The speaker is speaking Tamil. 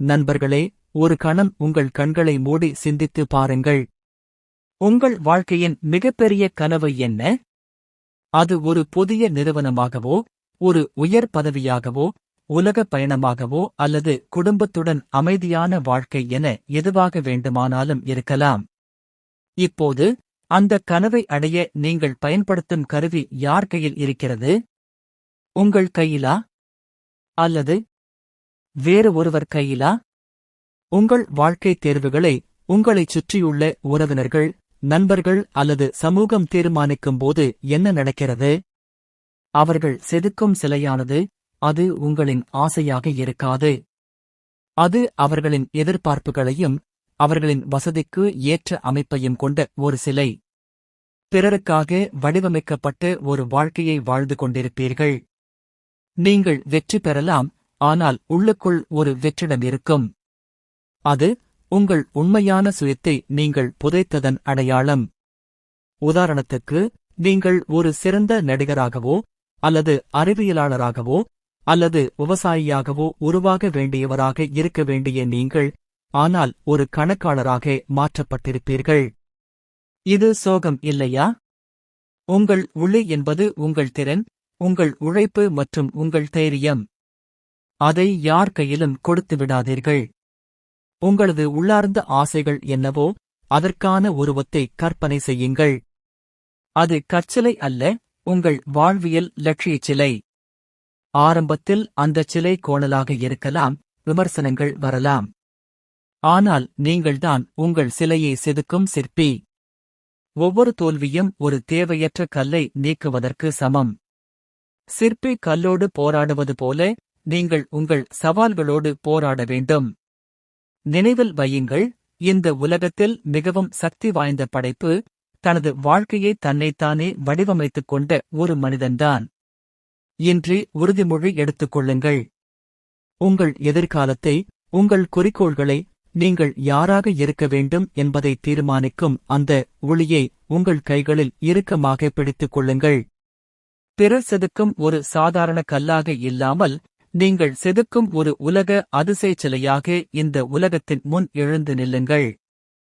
நண்பர்களே ஒரு கணம் உங்கள் கண்களை மூடி சிந்தித்து பாருங்கள். உங்கள் வாழ்க்கையின் மிகப்பெரிய கனவு என்ன? அது ஒரு புதிய நிறுவனமாகவோ ஒரு உயர் பதவியாகவோ உலக பயணமாகவோ அல்லது குடும்பத்துடன் அமைதியான வாழ்க்கை என எதுவாக வேண்டுமானாலும் இருக்கலாம். இப்போது அந்த கனவை அடைய நீங்கள் பயன்படுத்தும் கருவி யார் கையில் இருக்கிறது? உங்கள் கையிலா? அல்லது வேறு ஒருவர் கையிலா? உங்கள் வாழ்க்கை தேர்வுகளை உங்களைச் சுற்றியுள்ள உறவினர்கள் நண்பர்கள் அல்லது சமூகம் தீர்மானிக்கும் போது என்ன நடக்கிறது? அவர்கள் செதுக்கும் சிலையானது அது உங்களின் ஆசையாக இருக்காது. அது அவர்களின் எதிர்பார்ப்புகளையும் அவர்களின் வசதிக்கு ஏற்ற அமைப்பையும் கொண்ட ஒரு சிலை. பிறருக்காக வடிவமைக்கப்பட்ட ஒரு வாழ்க்கையை வாழ்ந்து கொண்டிருப்பீர்கள். நீங்கள் வெற்றி பெறலாம் ஆனால் உள்ளுக்குள் ஒரு வெற்றிடம் இருக்கும். அது உங்கள் உண்மையான சுயத்தை நீங்கள் புதைத்ததன் அடையாளம். உதாரணத்துக்கு நீங்கள் ஒரு சிறந்த நடிகராகவோ அல்லது அறிவியலாளராகவோ அல்லது விவசாயியாகவோ உருவாக வேண்டியவராக இருக்க வேண்டிய நீங்கள் ஆனால் ஒரு கணக்காளராக மாற்றப்பட்டிருப்பீர்கள். இது சோகம் இல்லையா? உங்கள் உளி என்பது உங்கள் திறன் உங்கள் உழைப்பு மற்றும் உங்கள் தைரியம். அதை யார் கையிலும் கொடுத்து விடாதீர்கள். உங்களது உள்ளார்ந்த ஆசைகள் என்னவோ அதற்கான உருவத்தை கற்பனை செய்யுங்கள். அது கற்சிலை அல்ல உங்கள் வாழ்வியல் லட்சியச் சிலை. ஆரம்பத்தில் அந்தச் சிலை கோணலாக இருக்கலாம் விமர்சனங்கள் வரலாம். ஆனால் நீங்கள்தான் உங்கள் சிலையை செதுக்கும் சிற்பி. ஒவ்வொரு தோல்வியும் ஒரு தேவையற்ற கல்லை நீக்குவதற்கு சமம். சிற்பி கல்லோடு போராடுவது போல நீங்கள் உங்கள் சவால்களோடு போராட வேண்டும். நினைவில் வையுங்கள் இந்த உலகத்தில் மிகவும் சக்தி வாய்ந்த படைப்பு தனது வாழ்க்கையை தன்னைத்தானே வடிவமைத்துக் கொண்ட ஒரு மனிதன்தான். இன்றி உறுதிமொழி எடுத்துக் கொள்ளுங்கள். உங்கள் எதிர்காலத்தை உங்கள் குறிக்கோள்களை நீங்கள் யாராக இருக்க வேண்டும் என்பதை தீர்மானிக்கும் அந்த ஒளியை உங்கள் கைகளில் இறுக்கமாக பிடித்துக் கொள்ளுங்கள். பிறர் செதுக்கும் ஒரு சாதாரண கல்லாக இல்லாமல் நீங்கள் செதுக்கும் ஒரு உலக அதிசயச் சிலையாக இந்த உலகத்தின் முன் எழுந்து நில்லுங்கள்.